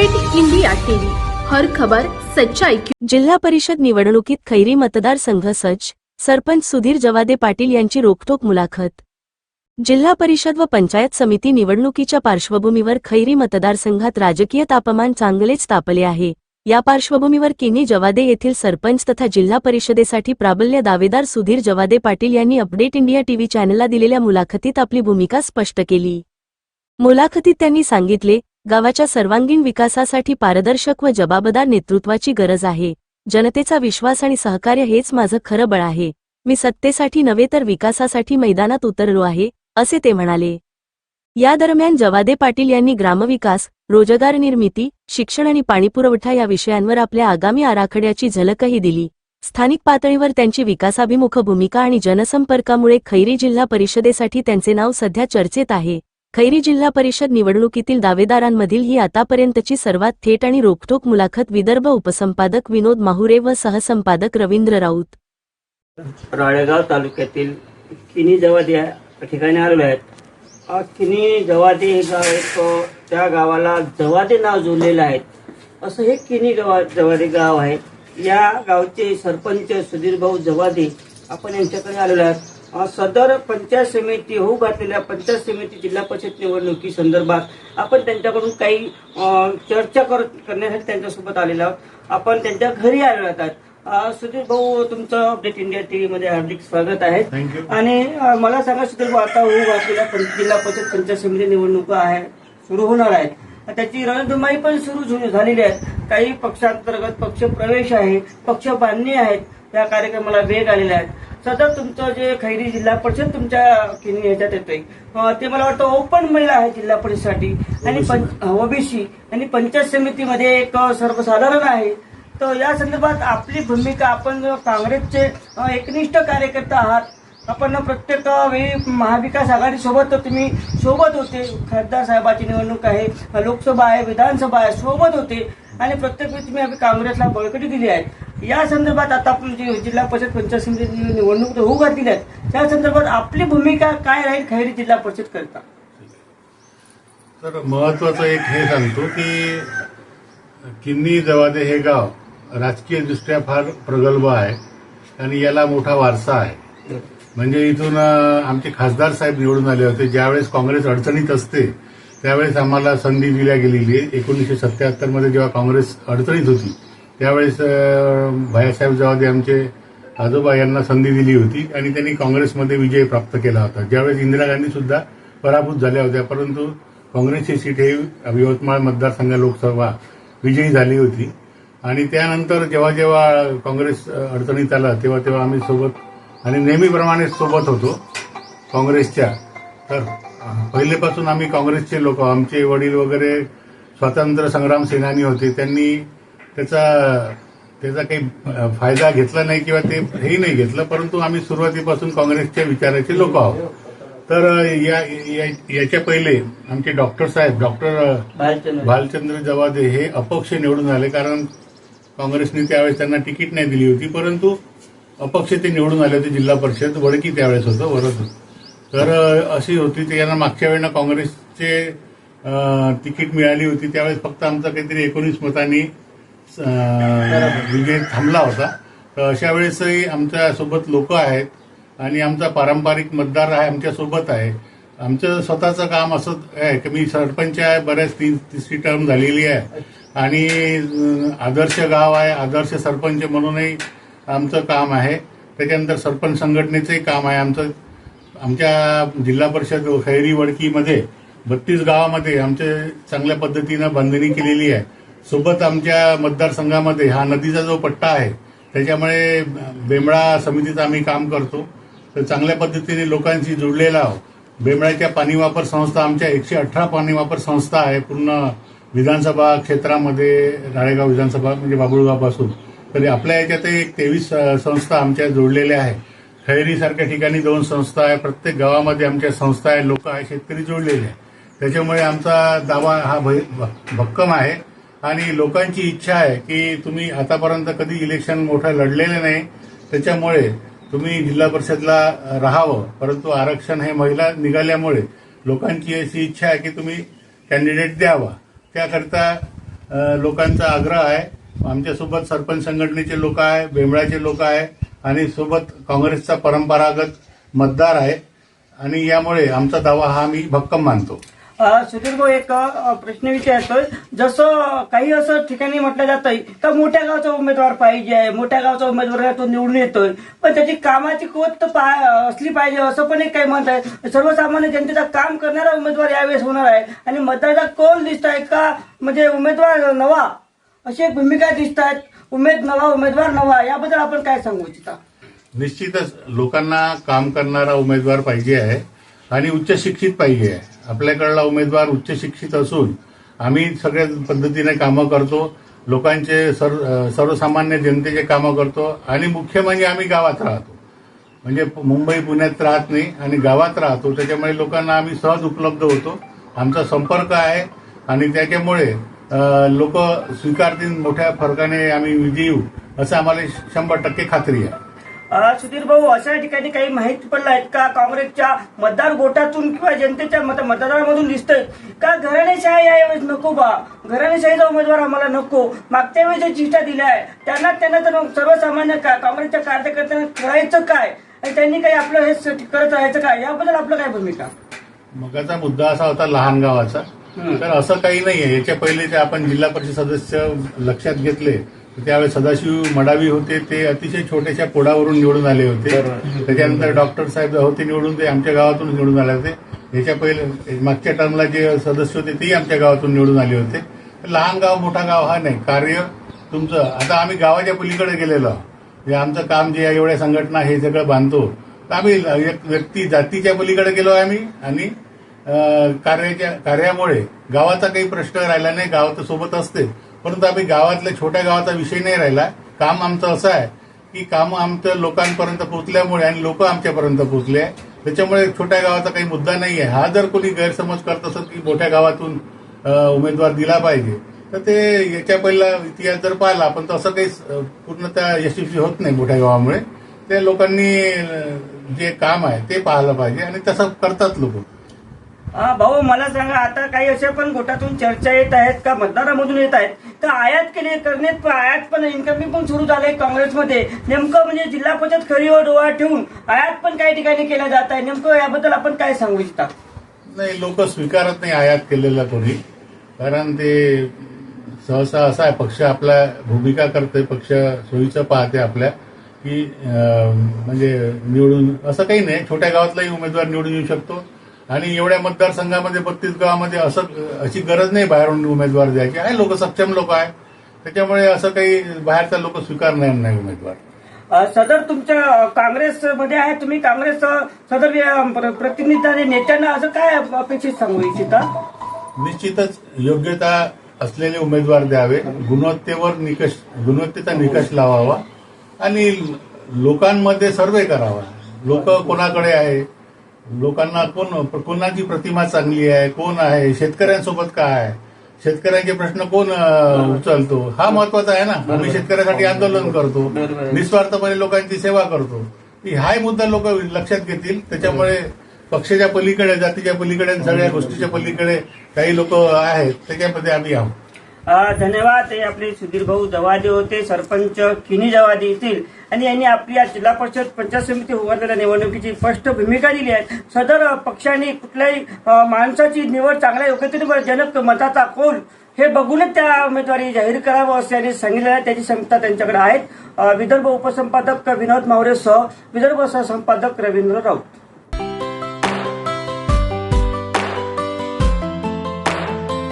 Update India TV. हर खबर सच्चाई जिल्हा परिषद निवडणुकीत खैरी मतदारसंघ सच. सरपंच सुधीर जवादे पाटील यांची रोखठोक मुलाखत. जिल्हा परिषद व पंचायत समिती निवडणुकीच्या पार्श्वभूमीवर खैरी मतदारसंघात राजकीय तापमान चांगलेच तापले आहे. या पार्श्वभूमीवर किनी जवादे येथील सरपंच तथा जिल्हा परिषदेसाठी प्राबल्य दावेदार सुधीर जवादे पाटील यांनी अपडेट इंडिया टीव्ही चॅनलला दिलेल्या मुलाखतीत आपली भूमिका स्पष्ट केली. मुलाखतीत त्यांनी सांगितले गावाच्या सर्वांगीण विकासासाठी पारदर्शक व जबाबदार नेतृत्वाची गरज आहे. जनतेचा विश्वास आणि सहकार्य हेच माझं खरं बळ आहे. मी सत्तेसाठी नव्हे तर विकासासाठी मैदानात उतरलो आहे असे ते म्हणाले. या दरम्यान जवादे पाटील यांनी ग्रामविकास रोजगार निर्मिती शिक्षण आणि पाणीपुरवठा या विषयांवर आपल्या आगामी आराखड्याची झलकही दिली. स्थानिक पातळीवर त्यांची विकासाभिमुख भूमिका आणि जनसंपर्कामुळे खैरी जिल्हा परिषदेसाठी त्यांचे नाव सध्या चर्चेत आहे. खैरी जिल्हा परिषद निवडणुकीतील दावेदारांमधील ही आतापर्यंतची सर्वात थेट आणि रोखठोक मुलाखत विदर्भ उपसंपादक विनोद माहुरे व सहसंपादक रवींद्र राऊत. राळेगाव तालुक्यातील किनी जवादी या ठिकाणी आलेलो आहेत. किनी जवादी हे गाव एक त्या गावाला जवादी नाव जोडलेलं आहे. असं हे किनी गवा जवादी गाव आहे. या गावचे सरपंच सुधीर भाऊ जवादी आपण यांच्याकडे आलेलो आहात. सदर पंचायत समिती होऊ घातलेल्या पंचायत समिती जिल्हा परिषद निवडणुकी संदर्भात आपण त्यांच्याकडून काही चर्चा कर करण्यासाठी त्यांच्यासोबत आलेलो आहोत. आपण त्यांच्या घरी आलेलो आहोत. सुधीर भाऊ तुमचं अपडेट इंडिया टीव्ही मध्ये हार्दिक स्वागत आहे. आणि मला सांगा सुधीर भाऊ आता होऊ घातलेल्या जिल्हा परिषद पंचायत समिती निवडणुका आहे सुरू होणार आहेत. त्याची रणधुमाई पण सुरू झालेली आहे काही पक्षांतर्गत पक्ष प्रवेश आहे पक्ष बांधणी आहेत. या कार्यक्रमाला वेग आलेला आहे. सतत तुमचं जे खैरी जिल्हा परिषद तुमच्या ह्याच्यात येतोय. ते मला वाटतं ओपन महिला आहे जिल्हा परिषदसाठी. आणि ओबीसी. आणि पंचायत समितीमध्ये एक सर्वसाधारण आहे. तर या संदर्भात आपली भूमिका आपण काँग्रेसचे एकनिष्ठ कार्यकर्ता आहात आपण प्रत्येक वेळी महाविकास आघाडी सोबत तुम्ही सोबत होते. खासदार साहेबाची निवडणूक आहे लोकसभा आहे विधानसभा आहे सोबत होते. आणि प्रत्येक वेळी तुम्ही काँग्रेसला बळकटी दिली आहे. या संदर्भात आता आपण जी जिल्हा परिषद पंचायत समिती निवडणूक होऊ घातली आहेत त्या संदर्भात आपली भूमिका काय राहील खैरी जिल्हा परिषद करता? तर महत्वाचं एक हे सांगतो की किन्नी जवादे हे गाव राजकीयदृष्ट्या फार प्रगल्भ आहे आणि याला मोठा वारसा आहे. म्हणजे इथून आमचे खासदार साहेब निवडून आले होते. ज्यावेळेस काँग्रेस अडचणीत असते त्यावेळेस आम्हाला संधी दिल्या गेलेली आहे. एकोणीसशे सत्याहत्तरमध्ये जेव्हा काँग्रेस अडचणीत होती त्यावेळेस भैयासाहेब जवादे आमचे आजोबा यांना संधी दिली होती आणि त्यांनी काँग्रेसमध्ये विजय प्राप्त केला होता. ज्यावेळेस इंदिरा गांधी सुद्धा पराभूत झाल्या होत्या परंतु काँग्रेसची सीट हे यवतमाळ मतदारसंघ लोकसभा विजयी झाली होती. आणि त्यानंतर जेव्हा जेव्हा काँग्रेस अडचणीत आला तेव्हा तेव्हा आम्ही सोबत आणि नेहमीप्रमाणे सोबत होतो काँग्रेसच्या. तर पहिलेपासून आम्ही काँग्रेसचे लोक आमचे वडील वगैरे स्वातंत्र्य संग्राम सेनानी होते. त्यांनी त्याचा त्याचा काही फायदा घेतला नाही किंवा ते हेही नाही घेतलं परंतु आम्ही सुरुवातीपासून काँग्रेसच्या विचाराचे लोक आहोत. तर या या- याच्या पहिले आमचे डॉक्टर साहेब डॉक्टर भालचंद्र जवादे हे अपक्ष निवडून आले कारण काँग्रेसने त्यावेळेस त्यांना तिकीट नाही दिली होती परंतु अपक्ष ते निवडून आले होते जिल्हा परिषद वडकी त्यावेळेस होतं वरद तर अशी होती ते यांना मागच्या वेळेला काँग्रेसचे तिकीट मिळाली होती त्यावेळेस फक्त आमचा काहीतरी एकोणीस मतांनी विजय थांबला होता. तर अशा वेळेसही आमच्यासोबत लोक आहेत आणि आमचा पारंपरिक मतदार आहे आमच्यासोबत आहे. आमचं स्वतःचं काम असं आहे की मी सरपंच आहे बऱ्याच तीन तिसरी टर्म झालेली आहे. आणि आदर्श गाव आहे आदर्श सरपंच म्हणूनही आमचं काम आहे. त्याच्यानंतर सरपंच संघटनेचंही काम आहे आमचं. आमच्या जिल्हा परिषद खैरी वडकीमध्ये बत्तीस गावामध्ये आमचे चांगल्या पद्धतीनं बांधणी केलेली आहे. सोबत आमच्या मतदारसंघामध्ये हा नदीचा जो पट्टा आहे त्याच्यामुळे बेंबळा समितीत आम्ही काम करतो. तर चांगल्या पद्धतीने लोकांशी जुळलेला आहोत. बेंबळाच्या पाणी वापर संस्था आमच्या एकशे अठरा पाणी वापर संस्था आहे पूर्ण विधानसभा क्षेत्रामध्ये राळेगाव विधानसभा म्हणजे बाबुळगावपासून. तरी आपल्या याच्यात एक तेवीस संस्था आमच्या जोडलेल्या आहे खैरीसारख्या ठिकाणी दोन संस्था आहे प्रत्येक गावामध्ये आमच्या संस्था आहे लोक आहे शेतकरी जोडलेले आहे त्याच्यामुळे आमचा दावा हा भ- भक्कम आहे. आणि लोकांची इच्छा आहे की तुम्ही आतापर्यंत कधी इलेक्शन मोठं लढलेलं नाही त्याच्यामुळे तुम्ही जिल्हा परिषदला राहावं. परंतु आरक्षण हे महिला निघाल्यामुळे लोकांची अशी इच्छा आहे की तुम्ही कॅन्डिडेट द्यावा. त्याकरता लोकांचा आग्रह आहे. आमच्यासोबत सरपंच संघटनेचे लोक आहे बेंबळाचे लोक आहे आणि सोबत काँग्रेसचा परंपरागत मतदार आहे. आणि यामुळे आमचा दावा हा मी भक्कम मानतो. सुधीर भाऊ एक प्रश्न विचारतोय. जसं काही असं ठिकाणी म्हटलं जातंय का मोठ्या गावचा उमेदवार पाहिजे आहे मोठ्या गावचा उमेदवार तो निवडून येतोय. पण त्याची कामाची कोत तर असली पाहिजे असं पण एक काही म्हणत आहे. सर्वसामान्य जनतेचा काम करणारा उमेदवार यावेळेस होणार आहे. आणि मतदाराचा कौल दिसत आहे का? म्हणजे उमेदवार नवा अशी एक भूमिका दिसत आहेत उमेद नवा उमेदवार नवा याबद्दल आपण काय सांगू इच्छिता? निश्चितच लोकांना काम करणारा उमेदवार पाहिजे आहे आणि उच्च शिक्षित पाहिजे आहे. आपल्याकडला उमेदवार उच्च शिक्षित असून आम्ही सगळ्या पद्धतीने कामं करतो. लोकांचे सर्व सर्वसामान्य जनतेचे कामं करतो. आणि मुख्य म्हणजे आम्ही गावात राहतो. म्हणजे मुंबई पुण्यात राहत नाही आणि गावात राहतो. त्याच्यामुळे लोकांना आम्ही सहज उपलब्ध होतो. आमचा संपर्क आहे. आणि त्याच्यामुळे लोक स्वीकारतील मोठ्या फरकाने आम्ही विजयी येऊ असं आम्हाला शंभर टक्के खात्री आहे. सुधीर भाऊ अशा ठिकाणी काही माहिती पडलं आहेत का? काँग्रेसच्या मतदार गोटातून किंवा जनतेच्या मत मतदारामधून दिसतंय. का घराणेशाही यावेळेस नको बा. घराणेशाहीचा उमेदवार आम्हाला नको. मागच्या वेळेस जे चिठ्ठ्या दिल्या आहे त्यांना त्यांना तर सर्वसामान्य का काँग्रेसच्या कार्यकर्त्यांना करायचं काय? आणि त्यांनी काही आपलं हे करत राहायचं काय? याबद्दल आपलं काय भूमिका? मगाचा मुद्दा असा होता लहान गावाचा. तर असं काही नाहीये. याच्या पहिले जे आपण जिल्हा परिषद सदस्य लक्षात घेतले त्यावेळेस सदाशिव मडावी होते ते अतिशय छोट्याशा पोडावरून निवडून आले होते. त्याच्यानंतर डॉक्टर साहेब होते निवडून ते आमच्या गावातून निवडून आले होते. याच्या पहिले मागच्या टर्मला जे सदस्य होते तेही आमच्या गावातून निवडून आले होते. लहान गाव मोठा गाव हा नाही. कार्य तुमचं आता आम्ही गावाच्या पलीकडे गेलेलो आहोत. म्हणजे आमचं काम जे आहे, एवढ्या संघटना हे सगळं बांधतो. तर आम्ही एक व्यक्ती जातीच्या पलीकडे गेलो आम्ही आणि कार्याच्या कार्यामुळे गावाचा काही प्रश्न राहिला नाही. गाव तर सोबत असते. परंतु आम्ही गावातल्या छोट्या गावाचा विषय नाही राहिला. काम आमचं असं आहे की काम आमच्या लोकांपर्यंत पोहोचल्यामुळे आणि लोक आमच्यापर्यंत पोहोचले. आहे त्याच्यामुळे छोट्या गावाचा काही मुद्दा नाही आहे. हा जर कोणी गैरसमज करत असत की मोठ्या गावातून उमेदवार दिला पाहिजे तर ते याच्या पहिला इतिहास जर पाहिला पण तसं काही पूर्णतः यशस्वी होत नाही मोठ्या गावामुळे. ते लोकांनी जे काम आहे ते पाहायला पाहिजे आणि तसं करतात लोक. हा भाऊ मला सांगा आता काही अशा पण गोटातून चर्चा येत आहेत का? मतदारामधून येत आहेत. तर आयात केले करण्यात आयात पण इन्कमिंग पण सुरू झालंय काँग्रेसमध्ये. नेमकं म्हणजे जिल्हा परिषद खरीवर डोळा ठेवून आयात पण काही ठिकाणी केला जात आहे. नेमकं याबद्दल आपण काय सांगू इच्छिता? नाही लोक स्वीकारत नाही आयात केलेला कोणी. कारण ते सहसा असा आहे पक्ष आपला भूमिका करते पक्ष सोयीचं पाहते आपल्या की म्हणजे निवडून असं काही नाही. छोट्या गावातलाही उमेदवार निवडून येऊ शकतो. आणि एवढ्या मतदारसंघामध्ये बत्तीस गावामध्ये असं अशी गरज नाही बाहेरून उमेदवार द्यायची. आहे लोक सक्षम लोक आहे. त्याच्यामुळे असं काही बाहेरचा लोक स्वीकारणार नाही उमेदवार. सदर तुमच्या काँग्रेसमध्ये आहे. तुम्ही काँग्रेस सदर प्रतिनिधी नेत्यांना असं काय अपेक्षित सांगू इच्छिता? निश्चितच योग्यता असलेले उमेदवार द्यावे. गुणवत्तेवर निकष गुणवत्तेचा निकष लावावा. आणि लोकांमध्ये सर्वे करावा. लोक कोणाकडे आहे? लोकांना कोण कोणाची प्रतिमा चांगली आहे? कोण आहे? शेतकऱ्यांसोबत काय आहे? शेतकऱ्यांचे प्रश्न कोण उचलतो? हा महत्त्वाचा आहे ना. आम्ही शेतकऱ्यासाठी आंदोलन करतो. निस्वार्थपणे लोकांची सेवा करतो. हाही मुद्दा लोक लक्षात घेतील. त्याच्यामुळे पक्षाच्या पलीकडे जातीच्या पलीकडे सगळ्या गोष्टीच्या पलीकडे काही लोक आहेत त्याच्यामध्ये आम्ही आहोत. धन्यवाद. हे आपले सुधीर भाऊ जवादे होते सरपंच किनी जवादे येथील. आणि यांनी आपली या जिल्हा परिषद पंचायत समिती उभारलेल्या निवडणुकीची स्पष्ट भूमिका दिली आहे. सदर पक्षाने कुठल्याही माणसाची निवड चांगल्या योग्यतेने जनक मताचा कोल हे बघूनच त्या उमेदवारी जाहीर करावं असं त्यांनी सांगितलेलं आहे. त्याची क्षमता त्यांच्याकडे आहेत. विदर्भ उपसंपादक विनोद मावरे सह विदर्भ सहसंपादक रवींद्र राऊत.